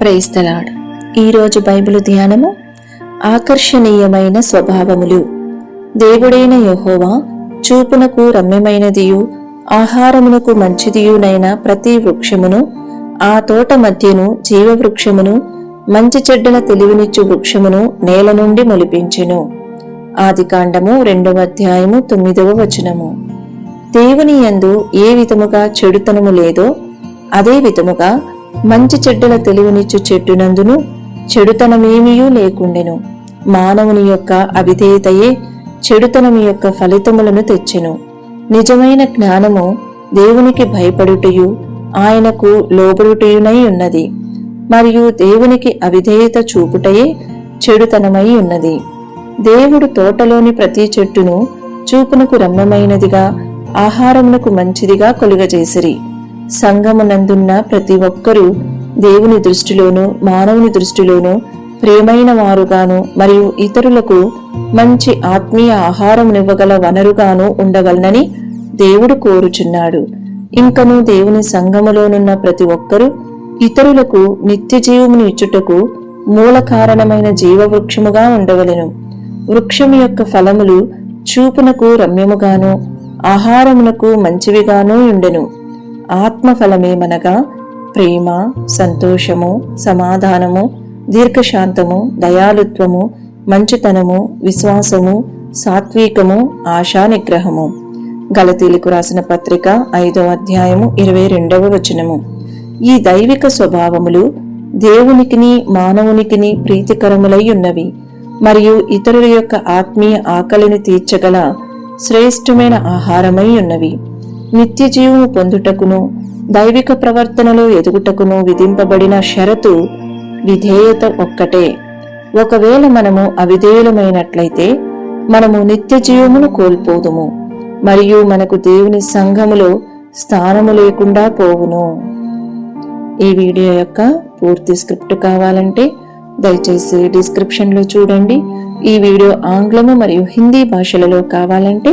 Praise the Lord ఈరోజు Bible ధ్యానము ఆకర్షణీయమైన స్వభావములు. దేవుడైన యహోవా చూపునకు రమ్యమైనదియు ఆహారమునకు మంచిదియునైన ప్రతి వృక్షమును ఆ తోట మధ్యను జీవవృక్షమును మంచి చెడ్డల తెలివినిచ్చు వృక్షమును నేల నుండి మొలిపించెను. ఆదికాండము రెండవ అధ్యాయము తొమ్మిదవ వచనము. దేవుని యందు ఏ విధముగా చెడుతనము లేదో అదే విధముగా మంచి చెడ్డల తెలివినిచ్చు చెట్టునందును చెడుతనమేమీయూ లేకుండెను. మానవుని యొక్క అవిధేయతయే చెడుతనము యొక్క ఫలితములను తెచ్చెను. నిజమైన జ్ఞానము దేవునికి భయపడుటయు ఆయనకు లోబడుటయునై ఉన్నది. మరియు దేవునికి అవిధేయత చూపుటయే చెడుతనమై ఉన్నది. దేవుడు తోటలోని ప్రతి చెట్టును చూపునకు రమ్యమైనదిగా ఆహారమునకు మంచిదిగా కొలుగజేసిరి. సంగమునందున్న ప్రతి ఒక్కరూ దేవుని దృష్టిలోనూ మానవుని దృష్టిలోనూ ప్రియమైన వారుగాను మరియు ఇతరులకు మంచి ఆత్మీయ ఆహారమునివ్వగల వనరుగాను ఉండవలనని దేవుడు కోరుచున్నాడు. ఇంకను దేవుని సంఘములోనున్న ప్రతి ఒక్కరూ ఇతరులకు నిత్య జీవమును ఇచ్చుటకు మూల కారణమైన జీవవృక్షముగా ఉండవలెను. వృక్షము యొక్క ఫలములు చూపునకు రమ్యముగాను ఆహారమునకు మంచివిగాను ఉండెను. ఆత్మఫలమేమనగా ప్రేమ సంతోషము సమాధానము దీర్ఘశాంతము దయాలుత్వము మంచితనము విశ్వాసము సాత్వికము ఆశా నిగ్రహము గలతీలకు రాసిన పత్రిక ఐదవ అధ్యాయము ఇరవై రెండవ వచనము. ఈ దైవిక స్వభావములు దేవునికిని మానవునికిని ప్రీతికరములై ఉన్నవి. మరియు ఇతరుల యొక్క ఆత్మీయ ఆకలిని తీర్చగల శ్రేష్టమైన ఆహారమై ఉన్నవి. నిత్య జీవము పొందుటకును దైవిక ప్రవర్తనలో ఎదుగుటకును విధింపబడిన షరతు విధేయత ఒక్కటే. ఒకవేళ మనము అవిధేయులమైనట్లయితే మనము నిత్య జీవమును కోల్పోదుము మరియు మనకు దేవుని సంఘములో స్థానము లేకుండా పోవును. ఈ వీడియో యొక్క పూర్తి స్క్రిప్ట్ కావాలంటే దయచేసి డిస్క్రిప్షన్లో చూడండి. ఈ వీడియో ఆంగ్లము మరియు హిందీ భాషలలో కావాలంటే